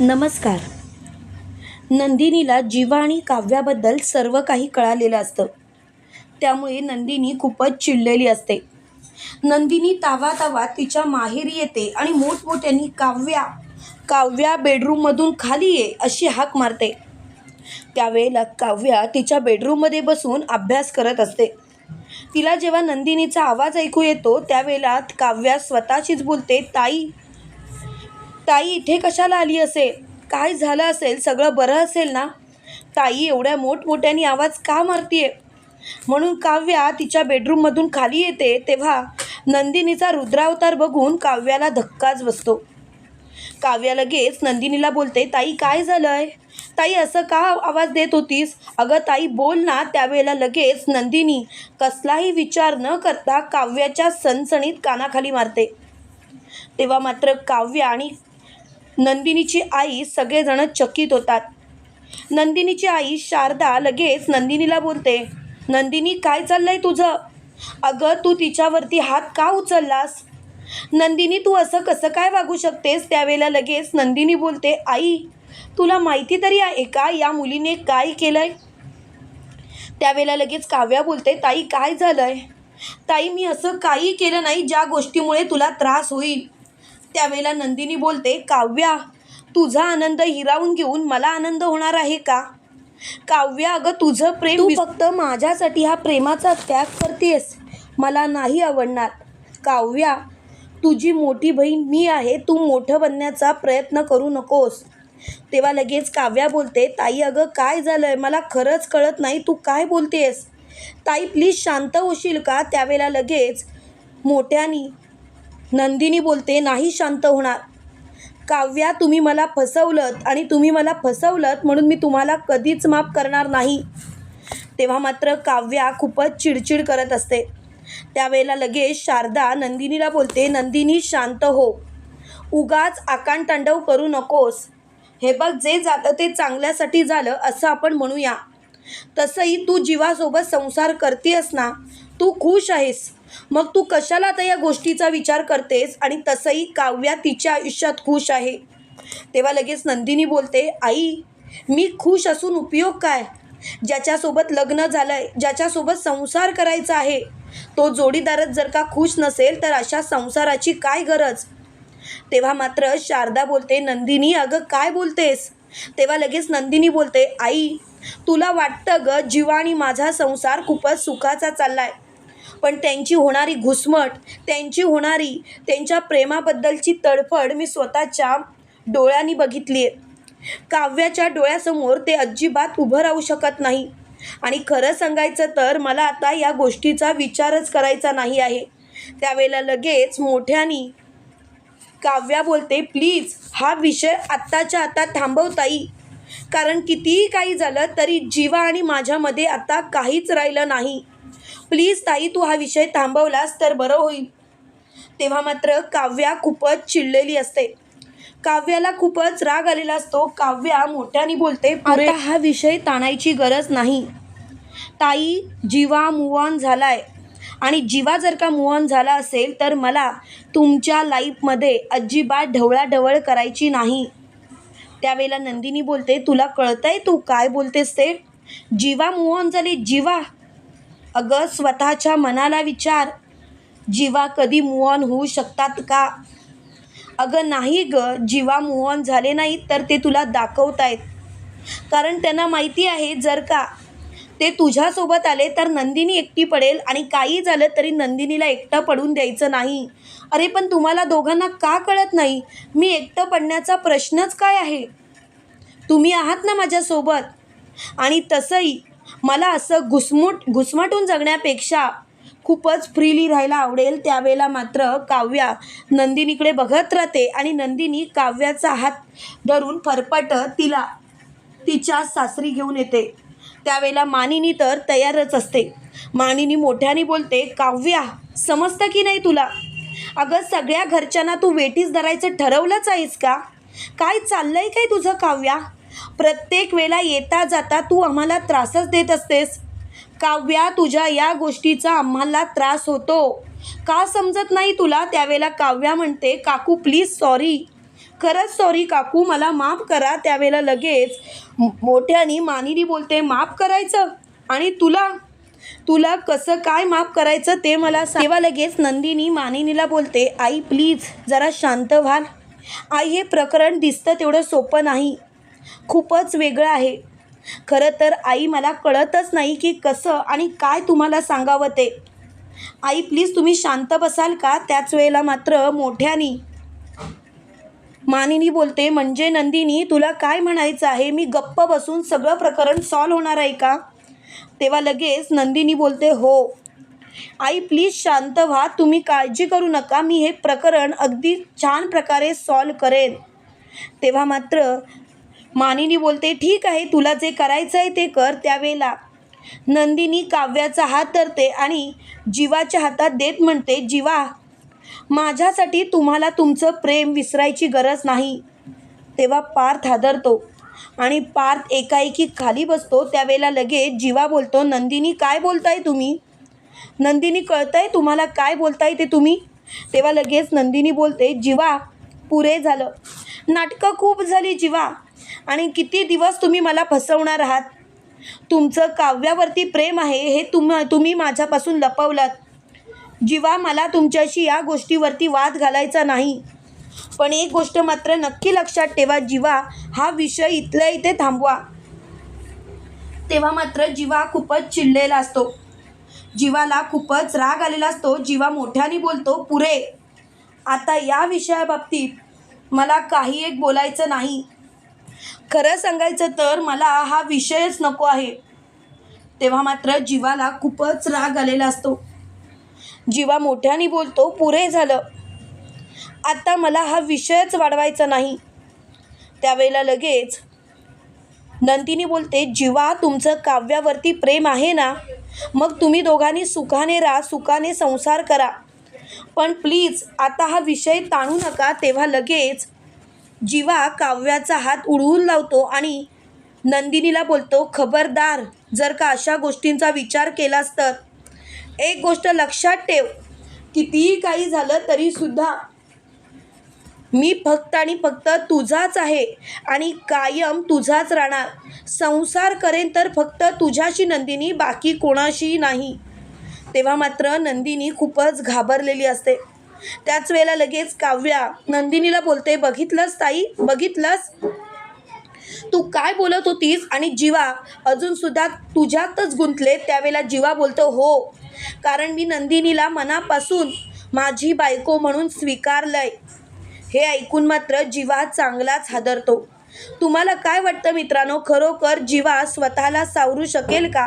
नमस्कार. नंदिनीला जीवा आणि काव्याबद्दल सर्व काही कळालेलं असतं. त्यामुळे नंदिनी खूपच चिडलेली असते. नंदिनी तावा तावा तिच्या माहेरी येते आणि मोठमोठ्यांनी काव्या काव्या बेडरूममधून खाली ये अशी हाक मारते. त्यावेळेला काव्या तिच्या बेडरूममध्ये बसून अभ्यास करत असते. तिला जेव्हा नंदिनीचा आवाज ऐकू येतो त्यावेळेला काव्या स्वतःशीच बोलते ताई ताई इथे कशाला आली असेल? काय झालं असेल? सगळं बरं असेल ना? ताई एवढ्या मोठमोठ्याने आवाज का मारतीये? म्हणून काव्या तिच्या बेडरूममधून खाली येते तेव्हा नंदिनीचा रुद्रावतार बघून काव्याला धक्काच बसतो. काव्या लगेच नंदिनीला बोलते ताई काय झालंय? ताई असं का आवाज देत होतीस? अगं ताई बोल ना. त्यावेळेला लगेच नंदिनी कसलाही विचार न करता काव्याच्या सणसणीत कानाखाली मारते. तेव्हा मात्र काव्य आणि नंदिनीची आई सगळेजण चकित होतात. नंदिनीची आई शारदा लगेच नंदिनीला बोलते नंदिनी काय चाललंय तुझं? अगं तू तिच्यावरती हात का उचललास? नंदिनी तू असं कसं काय वागू शकतेस? त्यावेळेला लगेच नंदिनी बोलते आई तुला माहिती तरी आहे का या मुलीने काय केलंय? त्यावेळेला लगेच काव्या बोलते ताई काय झालंय? ताई मी असं काही केलं नाही ज्या गोष्टीमुळे तुला त्रास होईल. त्यावेळेला नंदिनी बोलते काव्या तुझा आनंद हिरावून घेऊन मला आनंद होणार आहे का? काव्या अगं तुझं प्रेम तू फक्त माझ्यासाठी हा प्रेमाचा त्याग करतेस. मला नाही आवडणार. काव्या तुझी मोठी बहीण मी आहे तू मोठं बनण्याचा प्रयत्न करू नकोस. तेव्हा लगेच काव्या बोलते ताई अगं काय झालंय? मला खरंच कळत नाही तू काय बोलतेस? ताई प्लीज शांत होशील का? त्यावेळेला लगेच मोठ्यानी नंदिनी बोलते नाही शांत होणार. काव्या तुम्ही मला फसवलत आणि तुम्ही मला फसवलत म्हणून मी तुम्हाला कधीच माफ करणार नाही. तेव्हा मात्र काव्या खूपच चिडचिड करत असते. त्यावेळेला लगेच शारदा नंदिनीला बोलते नंदिनी शांत हो. उगाच आकांतांडव करू नकोस. हे बघ जे झालं ते चांगल्यासाठी झालं असं आपण म्हणूया. तसंही तू जीवासोबत संसार करतेस ना? तू खुश आहेस. मग तू कशाला आता या गोष्टीचा विचार करतेस आणि तसंही काव्या तिच्या आयुष्यात खुश आहे? तेव्हा लगेच नंदिनी बोलते आई मी खुश असून उपयोग काय? ज्याच्यासोबत लग्न झालं आहे ज्याच्यासोबत संसार करायचा आहे तो जोडीदारच जर का खुश नसेल तर अशा संसाराची काय गरज? तेव्हा मात्र शारदा बोलते नंदिनी अगं काय बोलतेस? तेव्हा लगेच नंदिनी बोलते आई तुला वाटतं ग जीवा आणि माझा संसार खूपच सुखाचा चाललाय. पण त्यांची होणारी घुसमट त्यांची होणारी त्यांच्या प्रेमाबद्दलची तडफड मी स्वतःच्या डोळ्यांनी बघितली आहे. काव्याच्या डोळ्यासमोर ते अजिबात उभं राहू शकत नाही. आणि खरं सांगायचं तर मला आता या गोष्टीचा विचारच करायचा नाही आहे. त्यावेळेला लगेच मोठ्यानी काव्या बोलते प्लीज हा विषय आत्ताच्या आता थांबवताई कारण कितीही काही झालं तरी जीवा आणि माझ्यामध्ये आता काहीच राहिलं नाही. प्लीज ताई तू हा विषय थांबवलास तर बरं होईल. तेव्हा मात्र काव्या खूपच चिडलेली असते. काव्याला खूपच राग आलेला असतो. काव्या मोठ्याने बोलते आता हा विषय ताणायची गरज नाही. ताई जीवा मूव ऑन झालाय. आणि जीवा जर का मूव ऑन झाला असेल तर मला तुमच्या लाईफमध्ये अजिबात ढवळाढवळ करायची नाही. त्यावेळेला नंदिनी बोलते तुला कळतंय तू काय बोलतेस ते? जीवा मूव ऑन झाली जीवा. अगं स्वतःच्या मनाला विचार. जीवा कधी मूव ऑन होऊ शकतात का? अगं नाही ग. जीवा मूव ऑन झाले नाहीत तर ते तुला दाखवतायत कारण त्यांना माहिती आहे जर का ते तुझ्यासोबत आले तर नंदिनी एकटी पडेल आणि काही झालं तरी नंदिनीला एकटं पडून द्यायचं नाही. अरे पण तुम्हाला दोघांना का कळत नाही? मी एकटं पडण्याचा प्रश्नच काय आहे? तुम्ही आहात ना माझ्यासोबत. आणि तसंही मला असं घुसमुट घुसमटून जगण्यापेक्षा खूपच फ्रीली राहायला आवडेल त्यावेळेला मात्र काव्या नंदिनीकडे बघत राहते आणि नंदिनी काव्याचा हात धरून फरफट तिला तिच्या सासरी घेऊन येते. त्यावेळेला मानिनी तर तयारच असते. मानिनी मोठ्याने बोलते काव्या समजतं की नाही तुला? अगं सगळ्या घरच्यांना तू वेटीस धरायचं ठरवलंच आहेस का? काय चाललंय काय तुझं काव्या? प्रत्येक वेळा येता जाता तू आम्हाला त्रासच देत असतेस. काव्या तुझ्या या गोष्टीचा आम्हाला त्रास होतो. का समजत नाही तुला? त्यावेळेला काव्या म्हणते काकू प्लीज सॉरी खरंच सॉरी काकू मला माफ करा. त्यावेळेला लगेच मोठ्यानी मानिनी बोलते माफ करायचं? आणि तुला? तुला कसं काय माफ करायचं ते मला सेवा तेव्हा लगेच नंदिनी मानिनीला बोलते आई प्लीज जरा शांत व्हाल. आई हे प्रकरण दिसतं तेवढं सोपं नाही. खूपच वेगळं आहे. खरं तर आई मला कळतच नाही की कसं आणि काय तुम्हाला सांगावं ते. आई प्लीज तुम्ही शांत बसाल का? त्याच वेळेला मात्र मोठ्यानी मानिनी बोलते म्हणजे नंदिनी तुला काय म्हणायचं आहे? मी गप्प बसून सगळं प्रकरण सॉल्व होणार आहे का? तेव्हा लगेच नंदिनी बोलते हो. आई प्लीज शांत व्हा. तुम्ही काळजी करू नका. मी हे प्रकरण अगदी छान प्रकारे सॉल्व करेन. तेव्हा मात्र मानिनी बोलते ठीक आहे तुला जे करायचं आहे ते कर त्यावेळेला. नंदिनी काव्याचा हात धरते आणि जीवाच्या हातात देत म्हणते जीवा माझ्यासाठी तुम्हाला तुमचं प्रेम विसरायची गरज नाही. तेव्हा पार्थ हादरतो आणि पार्थ एकाएकी खाली बसतो. त्यावेळेला लगेच जीवा बोलतो नंदिनी काय बोलताय तुम्ही? नंदिनी कळतंय तुम्हाला काय बोलताय ते तुम्ही? तेव्हा लगेच नंदिनी बोलते जीवा पुरे झालं. नाटकं खूप झाली जीवा. आणि किती दिवस तुम्ही मला फसवणार आहात? तुमचं काव्यावरती प्रेम आहे हे तुम तुम्ही माझ्यापासून लपवलात. जीवा मला तुमच्याशी या गोष्टीवरती वाद घालायचा नाही. पण एक गोष्ट मात्र नक्की लक्षात ठेवा जीवा हा विषय इथल्या इथे थांबवा. तेव्हा मात्र जीवा खूपच चिडलेला असतो. जीवाला खूपच राग आलेला असतो. जीवा मोठ्याने बोलतो पुरे आता या विषयाबाबतीत मला काही एक बोलायचं नाही. खरं सांगायचं तर मला हा विषयच नको आहे. तेव्हा मात्र जीवाला खूपच राग आलेला असतो. जीवा मोठ्याने बोलतो पुरे झालं. आता मला हा विषयच वाढवायचा नाही. त्यावेळेला लगेच नंदिनी बोलते जीवा तुमचं काव्यावरती प्रेम आहे ना? मग तुम्ही दोघांनी सुखाने राहा सुखाने संसार करा. पण प्लीज आता हा विषय ताणू नका. तेव्हा लगेच जीवा काव्याचा हात उडवून लावतो आणि नंदिनीला बोलतो खबरदार जर का अशा गोष्टींचा विचार केलास तर. एक गोष्ट लक्षात ठेव कितीही काही झालं तरीसुद्धा मी फक्त आणि फक्त तुझाच आहे आणि कायम तुझाच राहणार. संसार करेन तर फक्त तुझ्याशी नंदिनी बाकी कोणाशी नाही. तेव्हा मात्र नंदिनी खूपच घाबरलेली असते. त्याच वेळेला लगेच काव्या नंदिनीला बोलते बघितलंस ताई? बघितलंस? तू काय बोलत होतीस? आणि जीवा अजूनसुद्धा तुझ्यातच गुंतले. त्यावेळेला जीवा बोलतो हो कारण मी नंदिनीला मनापासून माझी बायको म्हणून स्वीकारलंय. हे ऐकून मात्र जीवा चांगलाच हादरतो. तुम्हाला काय वाटतं मित्रांनो? खरोखर जीवा स्वतःला सावरू शकेल का?